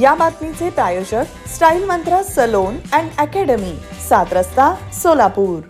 या बातमीचे प्रायोजक style mantra salon and academy सात रस्ता सोलापूर.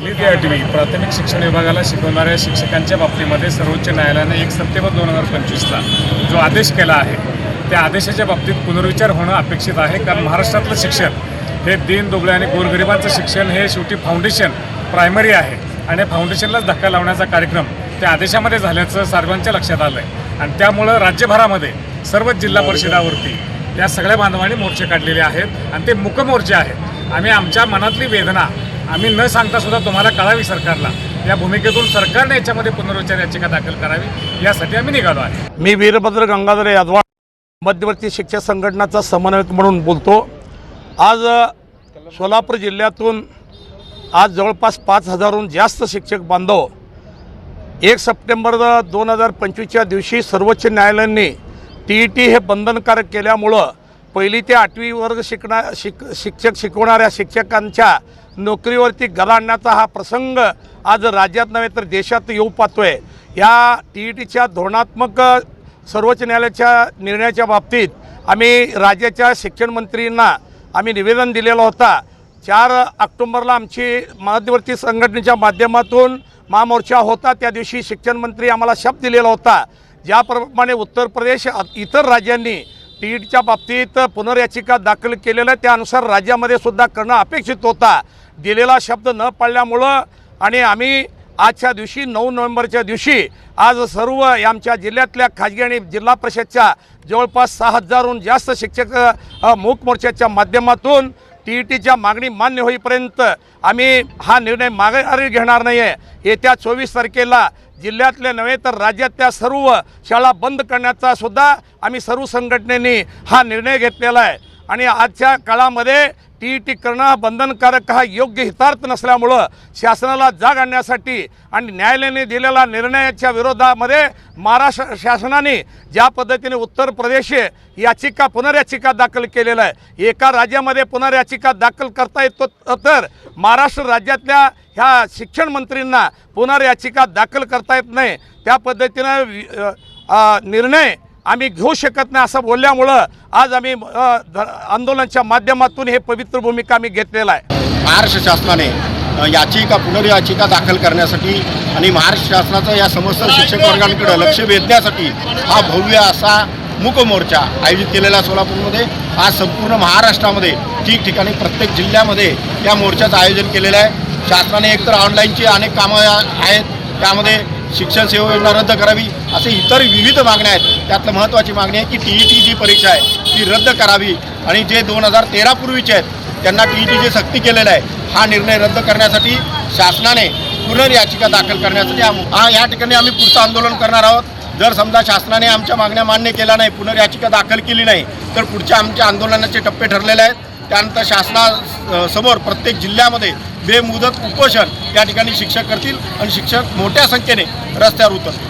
पहिली ते आठवी प्राथमिक शिक्षण विभागाला शिकवणाऱ्या शिक्षकांच्या बाबतीमध्ये सर्वोच्च न्यायालयाने एक सप्टेंबर दोन हजार पंचवीसला जो आदेश केला आहे त्या आदेशाच्या बाबतीत पुनर्विचार होणं अपेक्षित आहे. कारण महाराष्ट्रातलं शिक्षण हे दीन दुबळे आणि गोरगरिबांचं शिक्षण हे शेवटी फाउंडेशन प्रायमरी आहे. आणि फाउंडेशनलाच धक्का लावण्याचा कार्यक्रम त्या आदेशामध्ये झाल्याचं सर्वांच्या लक्षात आलं आहे आणि त्यामुळं राज्यभरामध्ये सर्वच जिल्हा परिषदावरती या सगळ्या बांधवांनी मोर्चे काढलेले आहेत. आणि ते मुकमोर्चे आहेत. आम्ही आमच्या मनातली वेदना आम्ही न सांगता सुद्धा तुम्हाला कळावी सरकारला. या भूमिकेतून सरकारने याच्यामध्ये पुनर्विचार याचिका दाखल करावी. यासाठी आम्ही निघालो आहे. मी वीरभद्र गंगाधर यादवा मध्यवर्ती शिक्षक संघटनाचा समन्वयक म्हणून बोलतो. आज सोलापूर जिल्ह्यातून आज जवळपास पाच हजारहून जास्त शिक्षक बांधव एक सप्टेंबर दोन हजार पंचवीसच्या दिवशी सर्वोच्च न्यायालयाने टी ई टी हे बंधनकारक केल्यामुळं पहिली ते आठवी वर्ग शिकणा शिक शिक्षक शिकवणाऱ्या शिक्षकांच्या नोकरीवरती गलाडण्याचा हा प्रसंग आज राज्यात नव्हे तर देशात येऊ पाहतोय. या टी ई टीच्या धोरणात्मक सर्वोच्च न्यायालयाच्या निर्णयाच्या बाबतीत आम्ही राज्याच्या शिक्षण मंत्रींना आम्ही निवेदन दिलेला होता. चार ऑक्टोंबरला आमची मध्यवर्ती संघटनेच्या माध्यमातून महामोर्चा होता. त्या दिवशी शिक्षण मंत्री आम्हाला शब्द दिलेला होता. ज्याप्रमाणे उत्तर प्रदेश इतर राज्यांनी टीटच्या बाबतीत पुनर्याचिका दाखल केलेल्या त्यानुसार राज्यामध्ये सुद्धा करणं अपेक्षित होता. दिलेला शब्द न पाळल्यामुळं आणि आम्ही आजच्या दिवशी नऊ नोव्हेंबरच्या दिवशी आज सर्व आमच्या जिल्ह्यातल्या खाजगी आणि जिल्हा परिषदच्या जवळपास सहा हजारहून जास्त शिक्षक मूक मोर्चाच्या माध्यमातून टी ई टीच्या मागणी मान्य होईपर्यंत आम्ही हा निर्णय माघारी घेणार नाही आहे येत्या चोवीस तारखेला जिल्ह्यातल्या नव्हे तर राज्यातल्या सर्व शाळा बंद करण्याचा सुद्धा आम्ही सर्व संघटनेने हा निर्णय घेतलेला आहे. आणि आजच्या काळामध्ये टी ई टी करणं हा बंधनकारक हा योग्य हितार्थ नसल्यामुळं शासनाला जाग आणण्यासाठी आणि न्यायालयाने दिलेला निर्णयाच्या विरोधामध्ये महाराष्ट्र शासनाने ज्या पद्धतीने उत्तर प्रदेश याचिका पुनर्याचिका दाखल केलेलं आहे. एका राज्यामध्ये पुनर्याचिका दाखल करता येतो तर महाराष्ट्र राज्यातल्या ह्या शिक्षण मंत्रींना पुनर्याचिका दाखल करता येत नाही. त्या पद्धतीनं निर्णय आम्ही घेऊ शकत नाही असं बोलल्यामुळं आज आम्ही आंदोलनाच्या माध्यमातून हे पवित्र भूमिका आम्ही घेतलेला आहे. महाराष्ट्र शासनाने याचिका पुनर्याचिका दाखल करण्यासाठी आणि महाराष्ट्र शासनाचं या समस्त शिक्षक वर्गांकडे लक्ष वेधण्यासाठी हा भव्य असा मूक मोर्चा आयोजित केलेला सोलापूरमध्ये. आज संपूर्ण महाराष्ट्रामध्ये ठिकठिकाणी प्रत्येक जिल्ह्यामध्ये या मोर्चाचं आयोजन केलेलं आहे. शासनाने एकतर ऑनलाईनची अनेक कामं आहेत त्यामध्ये शिक्षण सेवा योजना रद्द करावी असे इतर विविध मागण्या आहेत. त्यातलं महत्त्वाची मागणी आहे की टी ई टी जी परीक्षा आहे ती रद्द करावी. आणि जे दोन हजार तेरापूर्वीचे आहेत त्यांना टी ई टी जे सक्ती केलेलं आहे हा निर्णय रद्द करण्यासाठी शासनाने पुनर्याचिका दाखल करण्यासाठी हा या ठिकाणी आम्ही पुढचं आंदोलन करणार आहोत. जर समजा शासनाने आमच्या मागण्या मान्य केल्या नाही पुनर्याचिका दाखल केली नाही तर पुढच्या आमच्या आंदोलनाचे टप्पे ठरलेले आहेत. त्यानंतर शासना समोर प्रत्येक जिल्ह्यामध्ये बेमुदत उपोषण या ठिकाणी शिक्षक करतील आणि शिक्षक मोठ्या संख्येने रस्त्यावर उतरतील.